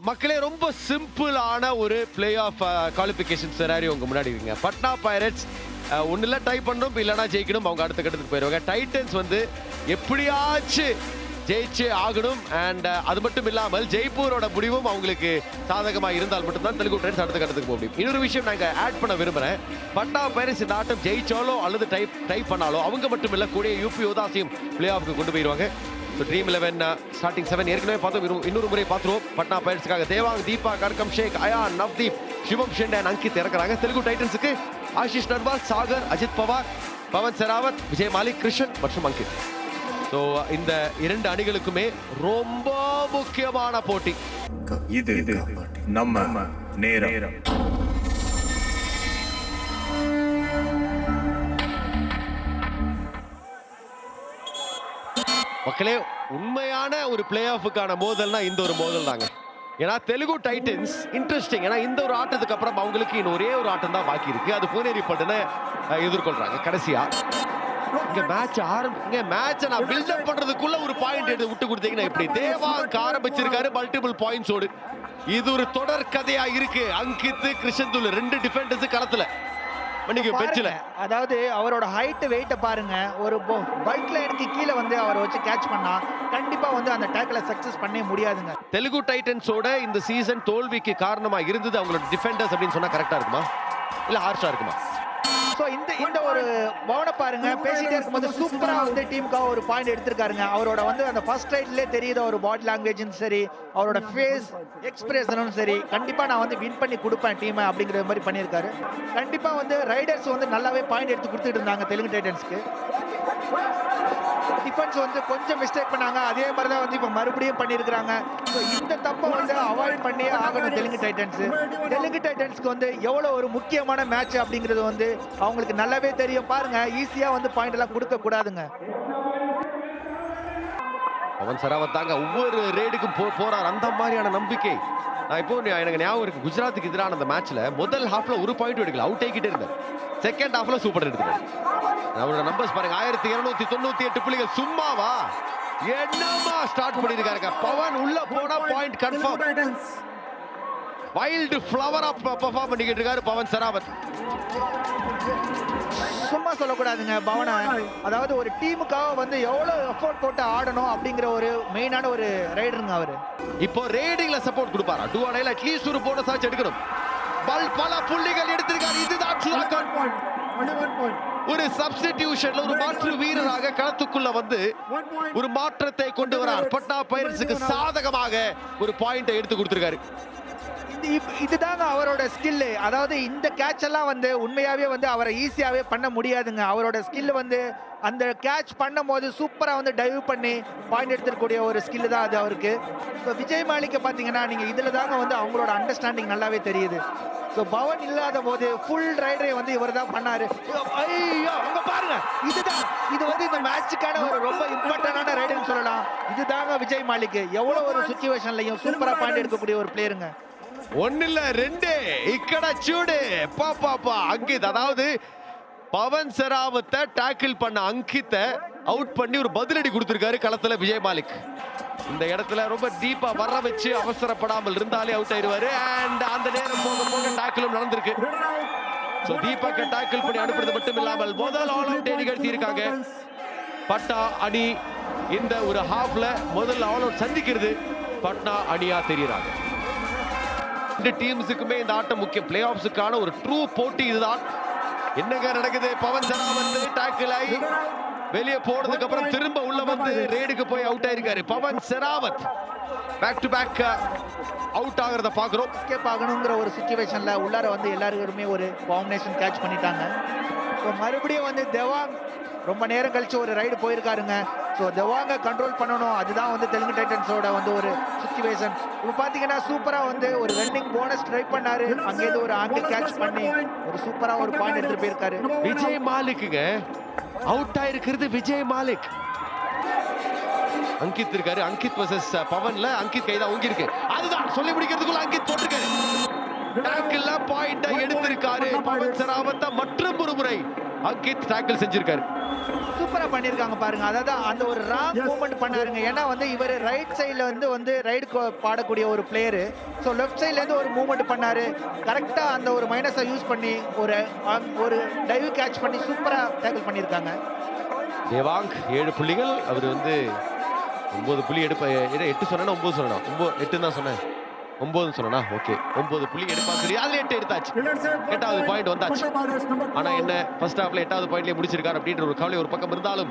மக்களே ரொம்ப சிம்பிளான ஒரு பிளே ஆஃப் குவாலிஃபிகேஷன் செராரியோ உங்க முன்னாடி இருக்குங்க. பட்னா பைரட்ஸ் ஒன்றும் இல்லை ட்ரை பண்ணணும் இல்லைனா ஜெயிக்கணும் அவங்க அடுத்த கட்டத்துக்கு போயிடுவாங்க டைட்டன்ஸ் வந்து எப்படியாச்சும் ஜெயிச்சு ஆகணும் அண்ட் அது மட்டும் இல்லாமல் ஜெய்ப்பூரோட முடிவும் அவங்களுக்கு சாதகமாக இருந்தால் மட்டும்தான் தெலுங்கு ட்ரெண்ட்ஸ் அடுத்த கட்டத்துக்கு போக முடியும். இன்னொரு விஷயம் நாங்கள் ஆட் பண்ண விரும்புகிறேன் பட்னா பைரட்ஸ் இந்த ஆட்டம் ஜெயிச்சாலோ அல்லது டைப் டைப் பண்ணாலோ அவங்க மட்டும் இல்லை கூடிய யூபி உதாசியும் பிளே ஆஃப்க்கு கொண்டு போயிடுவாங்க so dream eleven starting seven ஏற்கனவே பார்த்தோம். இன்னொரு முறை பார்த்துருவோம். பட்னா பயிற்சிக்காக தேவாங் தீபா கர்கம் ஷேக் அயா நவ்தீப் சிவம் ஷெண்டன் அங்கித் இறக்குறாங்க. தெலுங்கு டைட்டன்ஸுக்கு ஆஷிஷ் நர்வால் சாகர் அஜித் பவார் பவன் செராவத் விஜய் மாலிக் கிருஷ்ணன் மற்றும் அங்கித். ஸோ இந்த இரண்டு அணிகளுக்குமே ரொம்ப முக்கியமான போட்டி. இது நம்ம நேரம். மக்களே உண்மையான ஒரு பிளே ஆஃபுக்கான மோதல்னா இந்த ஒரு மோதல் தாங்க. ஏன்னா தெலுங்கு டைட்டன்ஸ் இன்ட்ரெஸ்டிங் ஏன்னா இந்த ஒரு ஆட்டத்துக்கு அப்புறம் அவங்களுக்கு இன்னும் ஒரே ஒரு ஆட்டம் தான் பாக்கி இருக்கு. அது புனேரி பட்டுன்னு எதிர்கொள்றாங்க கடைசியா. இங்க மேட்ச் ஆரம்பிங்க மேட்சை நான் பில்டப் பண்றதுக்குள்ள ஒரு பாயிண்ட் எடுத்து விட்டு கொடுத்தீங்கன்னா இப்படி தேவாங்க ஆரம்பிச்சிருக்காரு மல்டிபிள் பாயிண்ட்ஸோடு இது ஒரு தொடர் கதையா இருக்கு. அங்கித்து கிருஷ்ணதுல் ரெண்டு டிஃபெண்டர்ஸ் களத்துல. நீங்க பெஞ்சில அதாவது அவரோட ஹைட் வெயிட்ட பாருங்க. ஒரு பல்ட் லைனுக்கு கீழே வந்து அவரை வச்சு கேட்ச் பண்ணா கண்டிப்பா வந்து அந்த டேக்கில் சக்சஸ் பண்ணவே முடியாதுங்க. தெலுங்கு டைட்டன்ஸோட இந்த சீசன் தோல்விக்கு காரணமா இருந்தது அவங்களோட டிஃபெண்டர்ஸ் அப்படின்னு சொன்னா கரெக்டா இருக்குமா? இல்ல ஹார்ஷா இருக்குமா? ஸோ இந்த இந்த ஒரு பவனை பாருங்க. பேசிட்டே இருக்கும்போது சூப்பரா வந்து டீமுக்காக ஒரு பாயிண்ட் எடுத்திருக்காருங்க. அவரோட வந்து அந்த ஃபர்ஸ்ட் ரைட்லேயே தெரியுது அவர் பாடி லாங்குவேஜும் சரி அவரோட ஃபேஸ் எக்ஸ்பிரஷனும் சரி கண்டிப்பாக நான் வந்து வின் பண்ணி கொடுப்பேன் டீமை அப்படிங்கிற மாதிரி பண்ணியிருக்காரு. கண்டிப்பாக வந்து ரைடர்ஸ் வந்து நல்லாவே பாயிண்ட் எடுத்து கொடுத்துட்டு இருந்தாங்க தெலுங்கு டைட்டன்ஸ்க்கு டிஃபென்ஸ் வந்து கொஞ்சம் மிஸ்டேக் பண்ணாங்க. அதே மாதிரி தான் வந்து இப்போ மறுபடியும் பண்ணியிருக்கிறாங்க. ஸோ இந்த தப்பை வந்து அவாய்ட் பண்ணியே ஆகணும் தெலுங்கு டைட்டன்ஸ் தெலுங்கு டைட்டன்ஸ்க்கு வந்து எவ்வளோ ஒரு முக்கியமான மேட்ச் அப்படிங்கிறது வந்து அவங்களுக்கு நல்லாவே தெரியும். பாருங்க ஈஸியாக வந்து பாயிண்ட் எல்லாம் கொடுக்க கூடாதுங்க. பவன் சராவத் தாங்க ஒவ்வொரு ரேடுக்கும் போ போறார். அந்த மாதிரியான நம்பிக்கை. நான் இப்போ நீ- எனக்கு ஞாபகம் இருக்கு. குஜராத்துக்கு எதிரான அந்த மேட்ச்ல முதல் ஹாஃப்ல ஒரு பாயிண்ட் எடுக்கல. அவுட் ஆகிக்கிட்டே இருந்தார். செகண்ட் ஹாஃப்ல சூப்பர் எடுத்துக்கிறேன் அவரோட நம்பர்ஸ் பாருங்க. ஆயிரத்தி இருநூத்தி தொண்ணூத்தி எட்டு புள்ளிகள். சும்மாவா? என்னமா ஸ்டார்ட் பண்ணிருக்காருங்க பவன் உள்ள போனா பாயிண்ட் கன்ஃபார்ம் வைல்டு ஃப்ளவரா பெர்ஃபார்ம் பண்ணிக்கிட்டு இருக்காரு பவன் சராவத். சும்மா சொல்லக்கூடாதுங்க பவனை. அதாவது ஒரு டீமுக்காக வந்து எவ்வளோ எஃபோர்ட் போட்டு ஆடணும் அப்படிங்கிற ஒரு மெயினான ஒரு ரைடருங்க அவரு. இப்போ ரேடிங்ல சப்போர்ட் கொடுப்பாரா? டூ அடையில அட்லீஸ்ட் ஒரு போனஸ் ஆச்சு எடுக்கணும். பல் பல புள்ளிகள் எடுத்திருக்காரு. இதுதான் சுதாகர் ஒரு சப்ஸ்டிடியூஷன்ல ஒரு மாற்று வீரராக களத்துக்குள்ள வந்து ஒரு மாற்றத்தை கொண்டு வரார். பட்னா பைரட்ஸுக்கு சாதகமாக ஒரு பாயிண்டை எடுத்து கொடுத்திருக்காரு. இதுதாங்க அவரோட ஸ்கில்லு அதாவது இந்த கேட்ச் எல்லாம் வந்து உண்மையாவே வந்து அவரை ஈஸியாவே பண்ண முடியாதுங்க. அவரோட ஸ்கில் வந்து அந்த கேட்ச் பண்ணும் போது சூப்பரா வந்து டைவ் பண்ணி பாயிண்ட் எடுத்துக்கூடிய ஒரு ஸ்கில் தான் அது அவருக்கு. ஸோ விஜய் மாலிக்க பார்த்தீங்கன்னா நீங்க இதுல தாங்க வந்து அவங்களோட அண்டர்ஸ்டாண்டிங் நல்லாவே தெரியுது. ஸோ பவன் இல்லாத போது ஃபுல் ரைடரை வந்து இவர் தான் பண்ணாரு. ஐயோ அங்க பாருங்க. இதுதான். இது வந்து இந்த மேட்சுக்கான ஒரு ரொம்ப இம்பார்ட்டன்டான ரைடர்னு சொல்லலாம். இதுதாங்க விஜய் மாலிக் எவ்வளவு ஒரு சுச்சுவேஷன்லையும் சூப்பரா பாயிண்ட் எடுக்கக்கூடிய ஒரு பிளேயருங்க ஒன்னு இல்ல ரெண்டு. இக்கட சூடு. பா பா பா. அங்கித் அதாவது பவன் சராவத்தை டேக்கிள் பண்ண அங்கித்தை அவுட் பண்ணி ஒரு பதிலடி கொடுத்திருக்காரு களத்துல விஜய் மாலிக். இந்த இடத்துல ரொம்ப டீப்பா வர வச்சு அவசரப்படாமல் இருந்தாலே அவுட் ஆயிடுவாரு. அண்ட் அந்த நேரம் போக போக டேக்கிளும் நடந்திருக்கு. சோ தீபக்க டேக்கிள் பண்ணி அனுப்புறது மட்டும் இல்லாமல் முதல் ஆல் அவுட் நிகழ்த்தி இருக்காங்க பட்டா அணி இந்த ஒரு ஹாஃப்ல முதல் ஆல் அவுட் சந்திக்கிறது. பட்னா அணியா தெரியுறாங்க ரெண்டு டீம்ஸுக்குமே இந்த ஆட்டம் முக்கியம். பிளே ஆஃப்ஸுக்கான ஒரு ட்ரூ போட்டி இதுதான். என்னங்க நடக்குது? பவன் சரா வந்து டாக்கிள் ஆகி வெளியே போனதுக்கு அப்புறம் திரும்ப உள்ள வந்து ரேடுக்கு போய் அவுட் ஆயிருக்காரு. Pawan Sehrawat. Back to back out ஆகுறத பாக்குறோம் எஸ்கேப் ஆகணுங்கிற ஒரு சுச்சுவேஷன்ல உள்ளார வந்து எல்லாருக்குமே ஒரு காம்பினேஷன் கேட்ச் பண்ணிட்டாங்க. ஸோ மறுபடியும் வந்து தெவாங் ரொம்ப நேரம் கழிச்சு ஒரு ரைடு போயிருக்காருங்க. ஸோ தெவாங்க கண்ட்ரோல் பண்ணணும். அதுதான் வந்து தெலுங்கு டைட்டன்ஸோட வந்து ஒரு சுச்சுவேஷன் இப்போ பார்த்தீங்கன்னா சூப்பராக வந்து ஒரு ரன்னிங் போனஸ் ட்ரை பண்ணாரு. அங்கேருந்து ஒரு ஆங்கிள் கேட்ச் பண்ணி ஒரு சூப்பராக ஒரு பாயிண்ட் எடுத்துட்டு போயிருக்காரு. விஜய் மாலிக்குங்க. அவுட் ஆயிருக்கிறது விஜய் மாலிக். அங்கித் இருக்காரு. அங்கித் வர்சஸ் பவன்ல அங்கித் கைதான் ஓங்கி இருக்கு அதுதான். சொல்லி முடிக்கிறதுக்குள்ள அங்கித் போட்டிருக்காரு டேக்கிள்ல பாயிண்ட எடுத்திருக்காரு. பவன் சராவத்த மற்றும் ஒரு முறை அங்கித் டேக்கிள் செஞ்சிருக்காரு. சூப்பரா பண்ணிருக்காங்க பாருங்க. அதாவது அந்த ஒரு ராங் மூவ்மெண்ட் பண்ணாருங்க. ஏன்னா வந்து இவர் ரைட் சைடுல வந்து வந்து ரைடு பாடக்கூடிய ஒரு பிளேயரு ஸோ லெஃப்ட் சைட்ல இருந்து ஒரு மூவ்மெண்ட் பண்ணாரு. கரெக்டா அந்த ஒரு மைனஸை யூஸ் பண்ணி ஒரு ஒரு டைவ் கேட்ச் பண்ணி சூப்பரா டேக்கிள் பண்ணியிருக்காங்க. தேவாங் ஏழு புள்ளிகள். அவர் வந்து ஒன்பது புள்ளி எடுப்ப எட்டு சொன்னா ஒன்பது சொன்னா ஒன்பது எட்டு தான் சொன்னேன். ஒன்பதுன்னு சொன்னா ஓகே. ஒன்பது புள்ளி எடுப்பா சரி அதுல எட்டு எடுத்தாச்சு. எட்டாவது பாயிண்ட் வந்தாச்சு. ஆனா என்ன ஃபர்ஸ்ட் ஹாஃப்ல எட்டாவது பாயிண்ட்லயே முடிச்சிருக்காரு அப்படின்ற ஒரு கவலை ஒரு பக்கம் இருந்தாலும்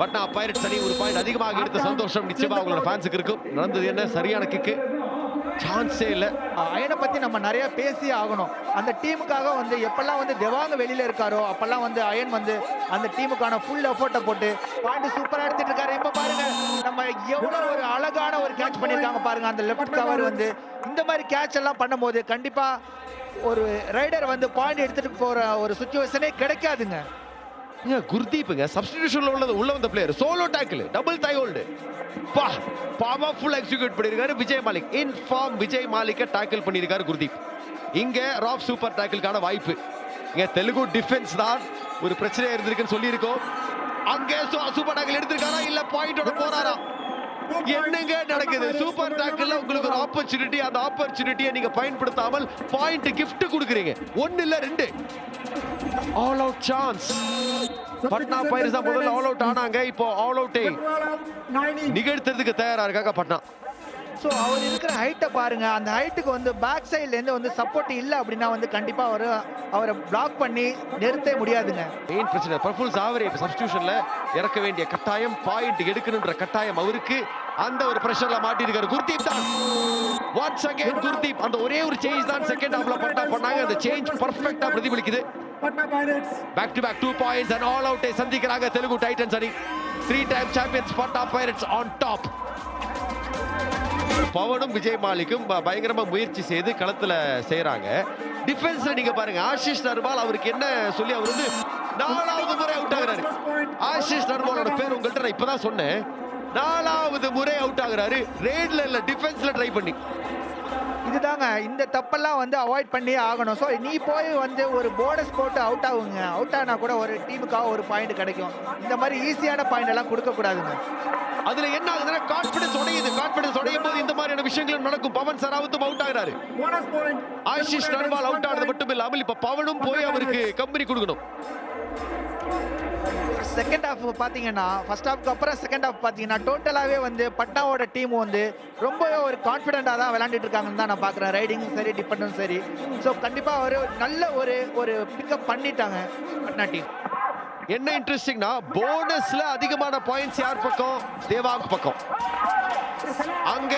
பட்னா பைரட்ஸ் அணி ஒரு பாயிண்ட் அதிகமாக எடுத்த சந்தோஷம் நிச்சயமா அவங்களோட ஃபேன்ஸுக்கு இருக்கும். நடந்தது என்ன? சரியான கிக்கு சான்ஸே இல்ல. அயனை பத்தி நம்ம நிறைய பேசி ஆகணும். அந்த டீமுக்காக வந்து எப்பெல்லாம் வந்து தெவாங்க வெளியில இருக்காரோ அப்பெல்லாம் வந்து அயன் வந்து அந்த டீமுக்கான ஃபுல் எஃபோர்ட்டை போட்டு பாயிண்ட் சூப்பரா எடுத்துட்டு இருக்காரு. இப்ப பாருங்க நம்ம எவ்வளவு ஒரு அழகான ஒரு கேட்ச் பண்ணிருக்காங்க பாருங்க அந்த லெஃப்ட் கவர் வந்து. இந்த மாதிரி கேட்ச் எல்லாம் பண்ணும்போது கண்டிப்பா ஒரு ரைடர் வந்து பாயிண்ட் எடுத்துட்டு போற ஒரு சுச்சுவேஷனே கிடைக்காதுங்க. குர்தீப்புங்க. சப்ஸ்டிடியூஷன்ல உள்ளது உள்ள வந்த player solo tackle double thigh hold பா பவர்ஃபுல் எக்ஸிக்யூட் பண்ணிருக்காரு விஜய் மாலிக். இன் ஃபார்ம் விஜய் மாலிக்க டேக்கிள் பண்ணிருக்காரு குர்தீப். இங்க ராப் சூப்பர் டேக்கிள்கான வாய்ப்பு. இங்க தெலுங்கு டிஃபென்ஸ் தான் ஒரு பிரச்சனையா இருந்திருக்குன்னு சொல்லியிருக்கோம். அங்கே சூப்பர் டேக்கிள் எடுத்திருக்காரா? இல்ல பாயிண்டோட போறாரா? என்னங்க நடக்குது? சூப்பர் டாக்கில் உங்களுக்கு ஒரு ஆப்பர்ச்சுனிட்டி அந்த ஆப்பர்ச்சுனிட்டியை நீங்க பயன்படுத்தாமல் பாயிண்ட் கிஃப்ட் கொடுக்குறீங்க. ஒன்னு இல்ல ரெண்டு. All out chance Patna pirates தான் முதல்ல ஆல் அவுட் ஆனாங்க. இப்போ ஆல் அவுட்டை நிகழ்த்துறதுக்கு தயாரா இருக்காங்க பட்னா. ஸோ அவர் இருக்கிற ஹைட்டை பாருங்க. அந்த ஹைட்டுக்கு வந்து பேக் சைட்ல இருந்து வந்து சப்போர்ட் இல்லை அப்படின்னா வந்து கண்டிப்பா அவர் அவரை பிளாக் பண்ணி நிறுத்த முடியாதுங்க. மெயின் பிரச்சனை. பர்ஃபுல் சாவரே சப்ஸ்டியூஷன்ல இறக்க வேண்டிய கட்டாயம் பாயிண்ட் எடுக்கணுன்ற கட்டாயம் அவருக்கு. அந்த ஒரு பிரஷர்ல மாட்டிருக்காரு குர்தீப் தான். வாட்ஸ் அகைன் குர்தீப் அந்த ஒரே ஒரு சேஞ்ச் தான் செகண்ட் ஹாஃப்ல பட்டா பண்ணாங்க. அந்த சேஞ்ச் பர்ஃபெக்ட்டா பிரதிபலிக்குது. Back to back two points and all அவுட்டை சந்திக்கிறாங்க தெலுங்கு டைட்டன்ஸ் அணி three time champions Patna pirates on top பவனும் Vijay மாலிக்கும் ப- பயங்கரமா முயற்சி செய்து களத்துல செய்றாங்க. டிஃபென்ஸ்ல நீங்க பாருங்க ஆஷிஷ் நர்வால் அவருக்கு என்ன சொல்லி அவர் வந்து நாலாவது முறை அவுட் ஆகுறாரு. ஆஷிஷ் நர்வாலோட பேர் உங்கள்கிட்ட நான் இப்பதான் சொன்னேன். நாலாவது முறை அவுட் ஆகுறாரு. ரேட்ல இல்ல டிஃபென்ஸ்ல ட்ரை பண்ணி. இதுதாங்க இந்த தப்பெல்லாம் வந்து அவாய்ட் பண்ணி ஆகணும். ஸோ நீ போய் வந்து ஒரு போனஸ் போட்டு அவுட் ஆகுங்க. அவுட் ஆனா கூட ஒரு டீமுக்காக ஒரு பாயிண்ட் கிடைக்கும். இந்த மாதிரி ஈஸியான பாயிண்ட் எல்லாம் கொடுக்க கூடாதுங்க. அதுல என்ன ஆகுதுன்னா கான்பிடன்ஸ் உடையுது. கான்பிடன்ஸ் உடையும் போது இந்த மாதிரியான விஷயங்களும் நடக்கும். பவன் சராவத்தும் அவுட் ஆகுறாரு. ஆஷிஷ் நர்வால் அவுட் ஆனது மட்டும் இல்லாமல் இப்ப பவனும் போய் அவருக்கு கம்பெனி கொடுக்கணும். செகண்ட் ஹாஃப் பார்த்தீங்கன்னா ஃபர்ஸ்ட் ஹாஃப்க்கு அப்புறம் செகண்ட் ஹாஃப் பார்த்தீங்கன்னா டோட்டலாகவே வந்து பட்னாவோட டீம் வந்து ரொம்பவே ஒரு கான்ஃபிடென்ட்டாக தான் விளையாண்டுட்டு இருக்காங்கன்னு தான் நான் பார்க்குறேன் ரைடிங்கும் சரி டிஃபெண்டும் சரி. ஸோ கண்டிப்பாக ஒரு நல்ல ஒரு ஒரு பிக்கப் பண்ணிட்டாங்க பட்னா டீம் என்ன இன்ட்ரெஸ்டிங்னா போனஸ்ல அதிகமான பாயிண்ட்ஸ் யார் பக்கம்? தேவாங் பக்கம். அங்க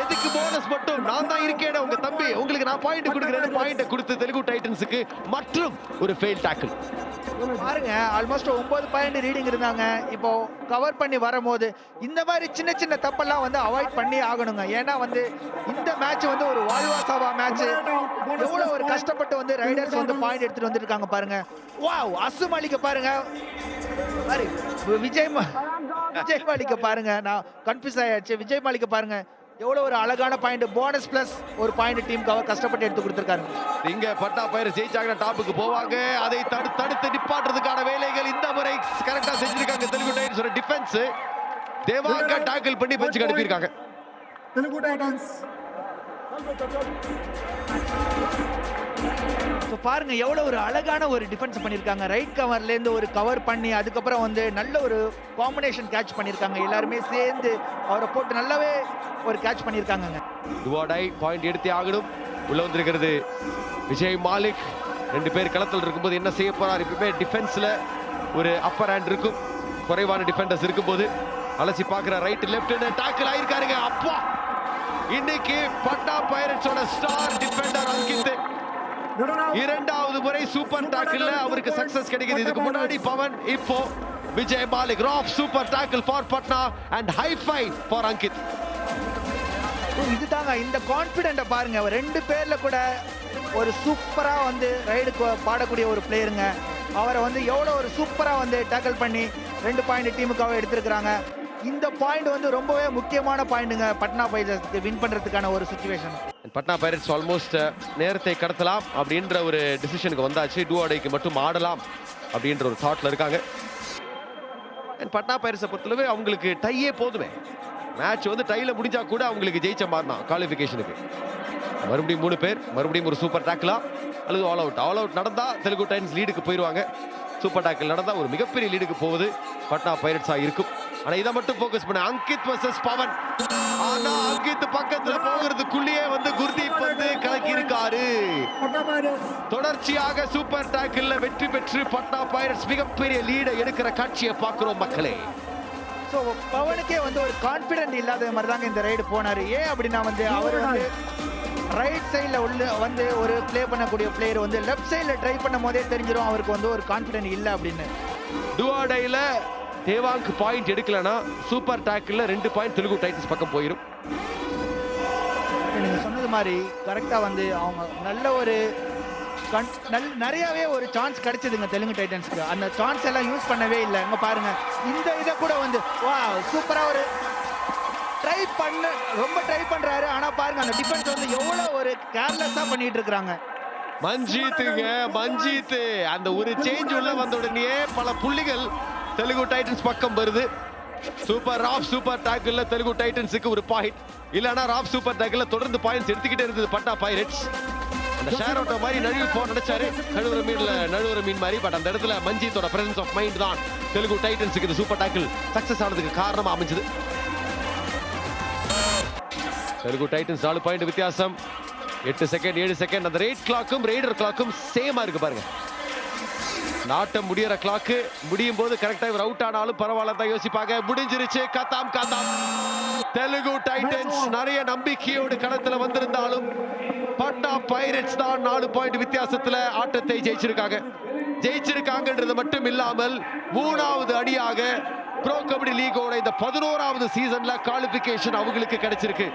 எதுக்கு போனஸ் மட்டும்? நான் தான் இருக்கேன் உங்க தம்பி. உங்களுக்கு நான் பாயிண்ட் கொடுக்குறேன் பாயிண்ட் கொடுத்து தெலுங்கு டைட்டன்ஸுக்கு மற்றும் ஒரு ஃபெயில் டேக்கிள் பாருங்க ஆல்மோஸ்ட் ஒன்பது பாயிண்ட் ரீடிங் இருந்தாங்க. இப்போ கவர் பண்ணி வரும்போது இந்த மாதிரி சின்ன சின்ன தப்பெல்லாம் வந்து அவாய்ட் பண்ணி ஆகணுங்க. ஏன்னா வந்து இந்த மேட்ச் வந்து ஒரு வாழ்வாசாவா மேட்ச் எவ்வளவு ஒரு கஷ்டப்பட்டு வந்து ரைடர்ஸ் வந்து பாயிண்ட் எடுத்துட்டு வந்துருக்காங்க பாருங்க. வா அசு மாலிக்க பாருங்க. பாரு, விஜய் விஜய் மாளிகை பாருங்க. நான் கன்ஃபியூஸ் ஆயாச்சு. விஜய் மாளிகை பாருங்க. எவ்வளோ ஒரு அழகான பாயிண்ட் போனஸ் பிளஸ் ஒரு பாயிண்ட் டீமுக்கு அவர் கஷ்டப்பட்டு எடுத்து கொடுத்துருக்காரு. இங்க பட்டா பயிர் ஜெயிச்சாங்கன்னா டாப்புக்கு போவாங்க. அதை தடு தடுத்து நிப்பாட்டுறதுக்கான வேலைகள் இந்த முறை கரெக்டா செஞ்சிருக்காங்க. தெலுங்கு டைம்ஸ் டிஃபென்ஸ் தேவாங்க டாக்கிள் பண்ணி பெஞ்சுக்கு அனுப்பியிருக்காங்க. தெலுங்கு டைட்டன்ஸ் இப்போ பாருங்க எவ்வளோ ஒரு அழகான ஒரு டிஃபென்ஸ் பண்ணியிருக்காங்க ரைட் கவர்லேருந்து ஒரு கவர் பண்ணி அதுக்கப்புறம் வந்து நல்ல ஒரு காம்பினேஷன் கேட்ச் பண்ணியிருக்காங்க எல்லாருமே சேர்ந்து அவரை போட்டு நல்லாவே ஒரு கேட்ச் பண்ணியிருக்காங்கங்க டுவாடை பாயிண்ட் எடுத்தே ஆகணும். உள்ள வந்திருக்கிறது விஜய் மாலிக். ரெண்டு பேர் களத்தில் இருக்கும்போது என்ன செய்ய போறார்? இப்பவே டிஃபென்ஸில் ஒரு அப்பர் ஹேண்ட் இருக்கும். குறைவான டிஃபெண்டர்ஸ் இருக்கும்போது அலசி பார்க்குற ரைட் லெஃப்ட் டாக்கிள் ஆயிருக்காருங்க. அப்பா! இன்னைக்கு பட்டா பைரட்ஸோட ஸ்டார் டிஃபெண்டர் அங்கித் இரண்டாவது முறை சூப்பர் டாக்கிள்ல அவருக்கு சக்சஸ் கிடைக்குது. இதுக்கு முன்னாடி பவன் இப்போ Vijay Malik. Rough super tackle for Patna and high five for Ankit. இதுதாங்க இந்த கான்ஃபிடென்ட்டை பாருங்க. ரெண்டு பேர்ல கூட ஒரு சூப்பரா வந்து ரைடு பாடக்கூடிய ஒரு பிளேயருங்க அவரை வந்து எவ்வளோ ஒரு சூப்பரா வந்து டேக்கிள் பண்ணி ரெண்டு பாயிண்ட் டீமுக்காக எடுத்திருக்கிறாங்க. இந்த பாயிண்ட் வந்து ரொம்பவே முக்கியமான பாயிண்ட்டுங்க பட்னா பைரட்ஸ்க்கு வின் பண்ணுறதுக்கான ஒரு situation Patna pirates almost uh, நேரத்தை கடத்தலாம் அப்படின்ற ஒரு டிசிஷனுக்கு வந்தாச்சு. டூ அடைக்கு மட்டும் ஆடலாம் அப்படின்ற ஒரு தாட்டில் இருக்காங்க. அண்ட் பட்னா பைரட்ஸை பொறுத்தளவு அவங்களுக்கு டையே போதுமே. மேட்ச் வந்து டைல முடிஞ்சா கூட அவங்களுக்கு ஜெயிச்ச மாதிரி தான் குவாலிஃபிகேஷனுக்கு மறுபடியும் மூணு பேர் மறுபடியும் ஒரு சூப்பர் டேக்கிளா அல்லது ஆல் அவுட் ஆல் அவுட் நடந்தால் தெலுங்கு டைன்ஸ் லீடுக்கு போயிடுவாங்க சூப்பர் டேக்கிள் நடந்தால் ஒரு மிகப்பெரிய லீடுக்கு போகுது பட்னா பைரட்ஸாக இருக்கும். ஆனா இதை மட்டும் ஃபோக்கஸ் பண்ண. அங்கித் வர்சஸ் பவன். ஆனா அங்கித் பக்கத்துல போகிறதுக்குள்ளேயே வந்து குர்தீப் வந்து கலக்கி இருக்காரு. தொடர்ச்சியாக சூப்பர் டேக்கிள்ல வெற்றி பெற்று பட்னா பைரட்ஸ் மிகப்பெரிய லீடை எடுக்கிற காட்சியை பார்க்கிறோம் மக்களே. ஸோ பவனுக்கே வந்து ஒரு கான்ஃபிடென்ட் இல்லாத மாதிரி தாங்க இந்த ரைடு போனாரு. ஏன் அப்படின்னா வந்து அவர் வந்து ரைட் சைடில் உள்ள வந்து ஒரு ப்ளே பண்ணக்கூடிய பிளேயர் வந்து லெஃப்ட் சைடில் ட்ரை பண்ணும் போதே தெரிஞ்சிடும் அவருக்கு வந்து ஒரு கான்ஃபிடென்ட் இல்லை அப்படின்னு. டுவாடைல தேவாங்க் பாயிண்ட் எடுக்கலனா சூப்பர் டேக்கிள்ல ரெண்டு பாயிண்ட் தெலுங்கு டைட்டன்ஸ் பக்கம் போயிடும் நீங்க சொன்னது மாதிரி கரெக்டா வந்து அவங்க நல்ல ஒரு கண் நல் நிறையவே ஒரு சான்ஸ் கிடைச்சதுங்க தெலுங்கு டைட்டன்ஸ்க்கு அந்த சான்ஸ் எல்லாம் யூஸ் பண்ணவே இல்லை. இங்க பாருங்க. இந்த இதை கூட வந்து வா சூப்பரா ஒரு ட்ரை பண்ண ரொம்ப ட்ரை பண்றாரு. ஆனா பாருங்க அந்த டிஃபென்ஸ் வந்து எவ்வளவு ஒரு கேர்லெஸ்ஸா பண்ணிட்டு இருக்காங்க. மஞ்சீத்துங்க மஞ்சீத் அந்த ஒரு சேஞ்ச் உள்ள வந்த உடனே பல புள்ளிகள் தெலுங்கு டைட்டன்ஸ் பக்கம் வருது. சூப்பர் ராப் சூப்பர் டேக்கிள்ல தெலுங்கு டைட்டன்ஸுக்கு ஒரு பாயிண்ட் இல்லனா ராப் சூப்பர் டேக்கிள்ல தொடர்ந்து பாயிண்ட்ஸ் எடுத்துக்கிட்டே இருந்தது பட்டா பைரட்ஸ் அந்த ஷேர் ஓட்ட மாதிரி நழுவி போக நினைச்சாரு. நழுவுற மீன்ல நழுவுற மீன் மாதிரி பட் அந்த இடத்துல மஞ்சித்தோட பிரசன்ஸ் ஆஃப் மைண்ட் தான் தெலுங்கு டைட்டன்ஸுக்கு இந்த சூப்பர் டேக்கிள் சக்சஸ் ஆனதுக்கு காரணமா அமைஞ்சது. தெலுங்கு டைட்டன்ஸ் நாலு பாயிண்ட் வித்தியாசம். எட்டு செகண்ட் ஏழு செகண்ட் அந்த ரேட் கிளாக்கும் ரைடர் கிளாக்கும் சேமா இருக்கு பாருங்க. நாட்டம் முடியற கிளாக்கு முடியும் போது கரெக்டா இவர் அவுட் ஆனாலும் பரவாயில்ல தான் யோசிப்பாங்க. முடிஞ்சிருச்சு. கத்தாம் கத்தாம். தெலுங்கு டைட்டன்ஸ் நிறைய நம்பிக்கையோடு களத்துல வந்திருந்தாலும் பட்டா பைரட்ஸ் தான் நாலு பாயிண்ட் வித்தியாசத்துல ஆட்டத்தை ஜெயிச்சிருக்காங்க. ஜெயிச்சிருக்காங்கன்றது மட்டும் இல்லாமல் மூணாவது அடியாக ப்ரோ கபடி லீகோட இந்த பதினோராவது சீசன்ல குவாலிஃபிகேஷன் அவங்களுக்கு கிடைச்சிருக்கு.